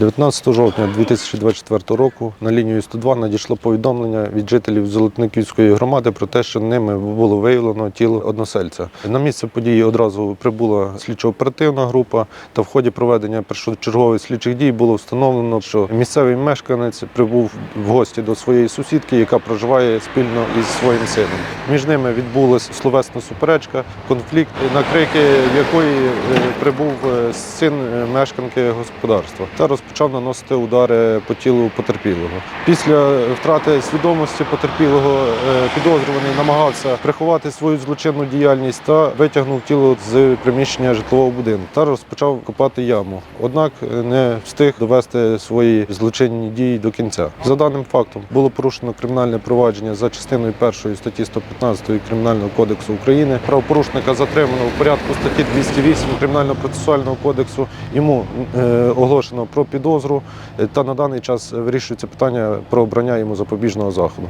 19 жовтня 2024 року на лінію 102 надійшло повідомлення від жителів Золотниківської громади про те, що ними було виявлено тіло односельця. На місце події одразу прибула слідчо-оперативна група, та в ході проведення першочергових слідчих дій було встановлено, що місцевий мешканець прибув в гості до своєї сусідки, яка проживає спільно із своїм сином. Між ними відбулася словесна суперечка, конфлікт, на крики якої е, прибув е, син е, мешканки господарства та розпочав наносити удари по тілу потерпілого. Після втрати свідомості потерпілого е, підозрюваний намагався приховати свою злочинну діяльність та витягнув тіло з приміщення житлового будинку та розпочав копати яму. Однак е, не встиг довести свої злочинні дії до кінця. За даним фактом було порушено кримінальне провадження за частиною першої статті 115 Кримінального кодексу України. Правопорушника затримано в порядку статті 208 Кримінального процесуального кодексу. Йому е, оголошено про підозру е, та на даний час вирішується питання про обрання йому запобіжного заходу.